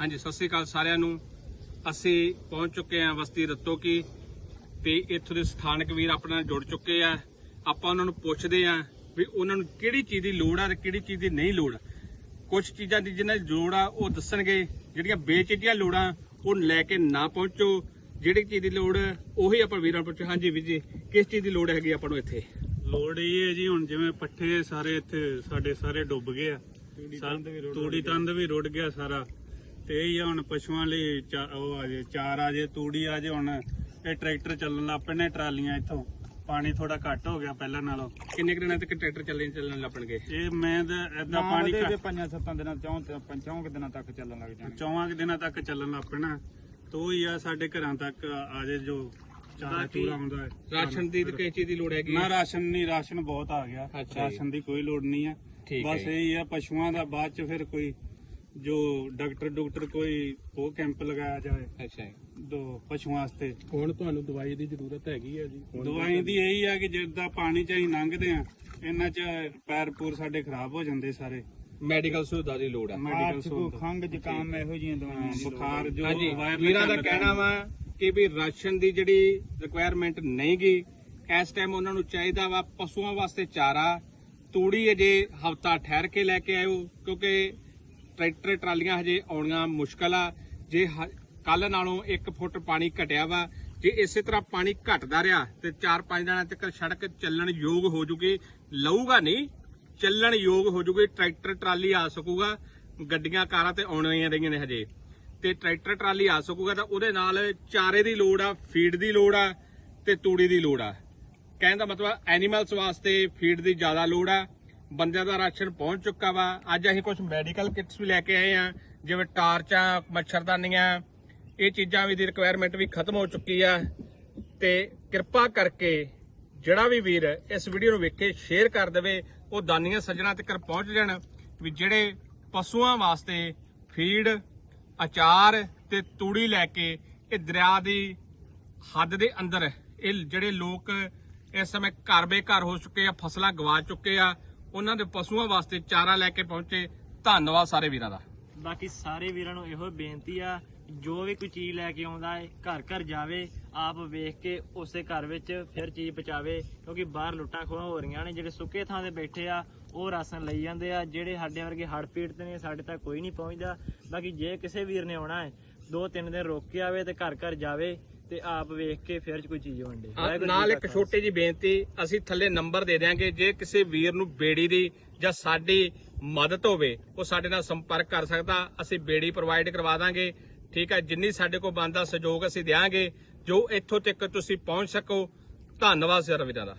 ਹਾਂਜੀ ਸਤਿ ਸ੍ਰੀ ਅਕਾਲ ਸਾਰਿਆਂ ਨੂੰ। ਅਸੀਂ ਪਹੁੰਚ ਚੁੱਕੇ ਹਾਂ ਬਸਤੀ ਰੱਤੋ ਕੀ ਤੇ ਇੱਥੋਂ ਦੇ ਸਥਾਨਕ ਵੀਰ ਆਪਣੇ ਨਾਲ ਜੁੜ ਚੁੱਕੇ ਆ। ਆਪਾਂ ਉਹਨਾਂ ਨੂੰ ਪੁੱਛਦੇ ਆ ਵੀ ਉਹਨਾਂ ਨੂੰ ਕਿਹੜੀ ਚੀਜ਼ ਦੀ ਲੋੜ ਆ ਤੇ ਕਿਹੜੀ ਚੀਜ਼ ਦੀ ਨਹੀਂ ਲੋੜ। ਕੁਝ ਚੀਜ਼ਾਂ ਦੀ ਜਿਨ੍ਹਾਂ ਦੀ ਲੋੜ ਆ ਉਹ ਦੱਸਣਗੇ। ਜਿਹੜੀਆਂ ਬੇਚਿੱਜੀਆਂ ਲੋੜਾਂ ਉਹ ਲੈ ਕੇ ਨਾ ਪਹੁੰਚੋ। ਜਿਹੜੀ ਚੀਜ਼ ਦੀ ਲੋੜ ਉਹੀ ਆਪਾਂ ਵੀਰਾਂ ਨੂੰ ਪੁੱਛੋ ਹਾਂਜੀ ਵੀਰ ਜੀ ਕਿਸ ਚੀਜ਼ ਦੀ ਲੋੜ ਹੈਗੀ ਆਪਾਂ ਨੂੰ ਇੱਥੇ? ਲੋੜ ਇਹ ਹੈ ਜੀ ਹੁਣ ਜਿਵੇਂ ਪੱਠੇ ਸਾਰੇ ਇੱਥੇ ਸਾਡੇ ਸਾਰੇ ਡੁੱਬ ਗਏ ਆ। ਤੂੜੀ ਤੰਦ ਵੀ ਰੁੜ ਗਿਆ ਸਾਰਾ। ਤੇ ਇਹ ਆ ਹੁਣ ਪਸ਼ੂਆਂ ਲਈ ਚਾ- ਉਹ ਆ ਜੇ ਚਾਰ ਆ ਜੇ ਤੂੜੀ ਆ ਜੇ ਹੁਣ। ਇਹ ਟਰੈਕਟਰ ਚੱਲਣ ਲੱਗ ਪਏ ਨੇ ਟਰਾਲੀਆਂ ਇੱਥੋਂ। ਪਾਣੀ ਥੋੜਾ ਘੱਟ ਹੋ ਗਿਆ ਪਹਿਲਾਂ ਨਾਲੋਂ। ਕਿੰਨੇ ਕੁ ਦਿਨਾਂ ਤੱਕ ਟਰੈਕਟਰ ਚੱਲਣ ਚੱਲਣ ਲੱਪਣਗੇ? ਇਹ ਮੈਂ ਤਾਂ ਏਦਾਂ ਪਾਣੀ ਦੇ ਘੱਟ- ਪੰਜਾਂ ਸੱਤਾਂ ਦਿਨਾਂ ਚੌਂ ਤੇ ਪੰਚਾਂ ਕੁ ਦਿਨਾਂ ਤੱਕ ਚੱਲਣ ਲੱਗ ਜਾਣਗੇ ਚੌਵਾਂ ਕੁ ਦਿਨਾਂ ਤੱਕ ਚੱਲਣ ਲੱਗ ਪੈਣਾ ਤੋ ਹੀ ਆ ਸਾਡੇ ਘਰਾਂ ਤੱਕ ਆ ਜੇ ਜੋ ਚਾਰਾ ਬਾਕੀ ਚੂਰਾ ਆਉਂਦਾ ਹੈ। ਰਾਸ਼ਨ ਦੀ ਤੇ ਕਿਸ ਚੀਜ਼ ਦੀ ਲੋੜ ਹੈਗੀ ਨਾ ਰਾਸ਼ਨ ਨਹੀਂ ਰਾਸ਼ਨ ਬਹੁਤ ਆ ਗਿਆ। ਅੱਛਾ ਜੀ। ਰਾਸ਼ਨ ਦੀ ਕੋਈ ਲੋੜ ਨਹੀਂ ਹੈ। ਠੀਕ ਹੈ ਬਸ ਜੀ। ਇਹ ਹੀ ਆ ਪਸ਼ੂਆਂ ਦਾ ਬਾਅਦ ਚ ਫਿਰ ਕੋਈ ਜੋ ਡਾਕਟਰ ਡਾਕਟਰ ਕੋਈ ਉਹ ਕੈਂਪ ਲਗਾਇਆ ਜਾਵੇ ਅੱਛਾ ਜੀ। ਦੋ ਪਸ਼ੂਆਂ ਵਾਸਤੇ। ਹੁਣ ਤੁਹਾਨੂੰ ਦਵਾਈ ਦੀ ਜ਼ਰੂਰਤ ਹੈਗੀ ਹੈ ਜੀ? ਦਵਾਈ ਦੀ ਇਹੀ ਆ ਕਿ ਜਿੱਦਾਂ ਪਾਣੀ ਚ ਅਸੀਂ ਲੰਘਦੇ ਆ ਇਹਨਾਂ ਚ ਪੈਰ ਪੂਰ ਸਾਡੇ ਖਰਾਬ ਹੋ ਜਾਂਦੇ ਸਾਰੇ। ਮੈਡੀਕਲ ਸੁਵਿਧਾ ਦੀ ਲੋੜ ਹੈ ਮੈਡੀਕਲ ਕੋ ਖੰਗ ਜ਼ੁਕਾਮ ਇਹੋ ਜਿਹੀਆਂ ਦਵਾਈਆਂ ਦੀ। ਬੁਖਾਰ ਜੋ ਹਾਂਜੀ ਵਾਇਰਲ ਵੀਰਾਂ ਦਾ ਕਹਿਣਾ ਵਾ ਕਿ ਵੀ ਰਾਸ਼ਨ ਦੀ ਜਿਹੜੀ ਰਿਕੁਆਇਰਮੈਂਟ ਨਹੀਂ ਗੀ ਇਸ ਟਾਈਮ ਉਹਨਾਂ ਨੂੰ ਚਾਹੀਦਾ ਵਾ ਪਸ਼ੂਆਂ ਵਾਸਤੇ ਚਾਰਾ। ਤੂੜੀ ਅਜੇ ਹਫਤਾ ਠਹਿਰ ਕੇ ਲੈ ਕੇ ਆਇਓ ਕਿਉਂਕਿ ਟਰੈਕਟਰ ਟਰਾਲੀਆਂ ਹਜੇ ਆਉਣੀਆਂ ਮੁਸ਼ਕਲ ਆ। ਜੇ ਕੱਲ ਨਾਲੋਂ 1 ਫੁੱਟ ਪਾਣੀ ਘਟਿਆ ਵਾ, ਜੇ ਇਸੇ ਤਰ੍ਹਾਂ ਪਾਣੀ ਘਟਦਾ ਰਿਹਾ, ਤੇ 4-5 ਦਿਨਾਂ ਤੱਕ ਸੜਕ ਚੱਲਣ ਯੋਗ ਹੋ ਜੂਗੀ। ਲਊਗਾ ਨਹੀਂ, ਚੱਲਣ ਯੋਗ ਹੋ ਜੂਗੀ, ਟਰੈਕਟਰ ਟਰਾਲੀ ਆ ਸਕੂਗਾ, ਗੱਡੀਆਂ ਕਾਰਾਂ ਤੇ ਆਉਣੀਆਂ ਰਹੀਆਂ ਨੇ ਹਜੇ। ਤੇ ਟਰੈਕਟਰ ਟਰਾਲੀ ਆ ਸਕੂਗਾ ਤਾਂ ਉਹਦੇ ਨਾਲ ਚਾਰੇ ਦੀ ਲੋੜ ਆ, ਫੀਡ ਦੀ ਲੋੜ ਆ, ਤੇ ਤੂੜੀ ਦੀ ਲੋੜ ਆ। ਕਹਿਣ ਦਾ ਮਤਲਬ ਐਨੀਮਲਸ ਵਾਸਤੇ ਫੀਡ ਦੀ ਜ਼ਿਆਦਾ ਲੋੜ ਆ ਬੰਦਿਆਂ ਦਾ ਰਾਸ਼ਨ ਪਹੁੰਚ ਚੁੱਕਾ ਵਾ। ਅੱਜ ਅਸੀਂ ਕੁਝ ਮੈਡੀਕਲ ਕਿਟਸ ਵੀ ਲੈ ਕੇ ਆਏ ਆ ਜਿਵੇਂ ਟਾਰਚਾਂ, ਮੱਛਰਦਾਨੀਆਂ। ਇਹ ਚੀਜ਼ਾਂ ਵੀ ਦੀ ਰਿਕੁਆਇਰਮੈਂਟ ਵੀ ਖਤਮ ਹੋ ਚੁੱਕੀ ਆ। ਤੇ ਕਿਰਪਾ ਕਰਕੇ ਜਿਹੜਾ ਵੀ ਵੀਰ ਇਸ ਵੀਡੀਓ ਨੂੰ ਵੇਖ ਕੇ ਸ਼ੇਅਰ ਕਰ ਦੇਵੇ। ਉਹ ਦਾਨੀਆਂ ਸੱਜਣਾ ਤੱਕ ਪਹੁੰਚ ਜਾਣ ਵੀ ਜਿਹੜੇ ਪਸ਼ੂਆਂ ਵਾਸਤੇ ਫੀਡ ਅਚਾਰ ਤੇ ਤੂੜੀ ਲੈ ਕੇ ਇਹ ਦਰਿਆ ਦੀ ਹੱਦ ਦੇ ਅੰਦਰ ਇਹ ਜਿਹੜੇ ਲੋਕ ਇਸ ਸਮੇਂ ਘਰ ਬੇਘਰ ਹੋ ਚੁੱਕੇ ਆ, ਫਸਲਾਂ ਗਵਾ ਚੁੱਕੇ ਆ। ਉਹਨਾਂ ਦੇ ਪਸ਼ੂਆਂ ਵਾਸਤੇ ਚਾਰਾ ਲੈ ਕੇ ਪਹੁੰਚੇ। ਧੰਨਵਾਦ ਸਾਰੇ ਵੀਰਾਂ ਦਾ। ਬਾਕੀ ਸਾਰੇ ਵੀਰਾਂ ਨੂੰ ਇਹੋ ਬੇਨਤੀ ਆ, ਜੋ ਵੀ ਕੋਈ ਚੀਜ਼ ਲੈ ਕੇ ਆਉਂਦਾ ਹੈ ਘਰ ਘਰ ਜਾਵੇ, ਆਪ ਵੇਖ ਕੇ ਉਸੇ ਘਰ ਵਿੱਚ ਫਿਰ ਚੀਜ਼ ਪਹੁੰਚਾਵੇ, ਕਿਉਂਕਿ ਬਾਹਰ ਲੁੱਟਾਂ ਖੋਹਾਂ ਹੋ ਰਹੀਆਂ ਨੇ, ਜਿਹੜੇ ਸੁੱਕੇ ਥਾਂ ਤੇ ਬੈਠੇ ਆ, ਉਹ ਰਾਸ਼ਨ ਲਈ ਜਾਂਦੇ ਆ, ਜਿਹੜੇ ਸਾਡੇ ਵਰਗੇ ਹੜ੍ਹ ਪੀੜਤ ਨੇ, ਸਾਡੇ ਤੱਕ ਕੋਈ ਨਹੀਂ ਪਹੁੰਚਦਾ। ਬਾਕੀ ਜੇ ਕਿਸੇ ਵੀਰ ਨੇ ਆਉਣਾ ਹੈ ਦੋ ਤਿੰਨ ਦਿਨ ਰੁਕ ਕੇ ਆਵੇ ਤੇ ਘਰ ਘਰ ਜਾਵੇ ਤੇ ਆਪ ਵੇਖ ਕੇ ਫਿਰ ਕੋਈ ਚੀਜ਼ ਵੰਡੇ ਵਾਹਿਗੁਰੂ ਜੀ ਨਾਲ ਕਾ ਇੱਕ ਖਾਲਸਾ। ਛੋਟੀ ਜੀ ਬੇਨਤੀ ਅਸੀਂ ਥੱਲੇ ਨੰਬਰ ਦੇ ਦਿਆਂਗੇ ਜੇ ਕਿਸੇ ਵੀਰ ਨੂੰ ਬੇੜੀ ਦੀ ਜਾਂ ਸਾਡੀ ਮਦਦ ਹੋਵੇ ਉਹ ਸਾਡੇ ਨਾਲ ਸੰਪਰਕ ਕਰ ਸਕਦਾ ਅਸੀਂ ਬੇੜੀ ਪ੍ਰੋਵਾਈਡ ਕਰਵਾ ਦਾਂਗੇ ਠੀਕ ਹੈ ਜਿੰਨੀ ਸਾਡੇ ਕੋਲ ਬਣਦਾ ਸਹਿਯੋਗ ਅਸੀਂ ਦਿਆਂਗੇ ਜੋ ਇੱਥੋਂ ਤੱਕ ਤੁਸੀਂ ਪਹੁੰਚ ਸਕੋ ਧੰਨਵਾਦ ਸਰ ਵੀਰਾਂ ਦਾ